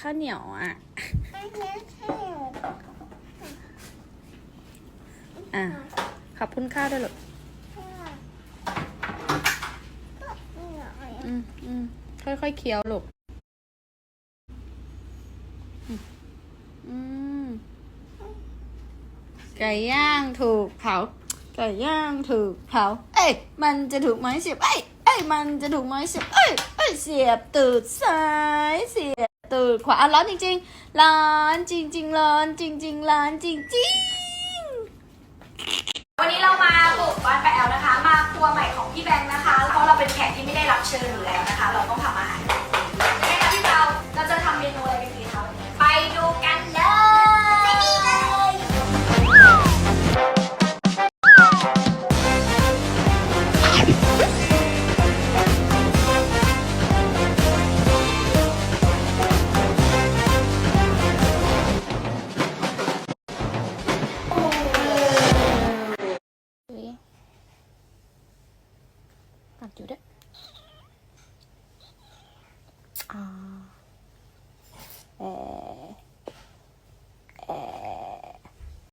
ข้าวเหนียวอะอันนี้ใช่เหรออะขอบคุณข้าวด้วยลูกค่ะก็เหนียวอะอืมอืมค่อยๆเคี้ยวลูกอืมอืมไก่ย่างถูกเผาไก่ย่างถูกเผา เอ้ยมันจะถูกไม้เสียบเอ้ยเอ้ยมันจะถูกไม้เสียบเอ้ย เสียบตูดซ้ายเสียบตูดขวาอะร้อนจริง ๆ ร้อนจริง ๆ ร้อนจริง ๆ ร้อนจริง ๆ กัดอยู่ด้วยอ่า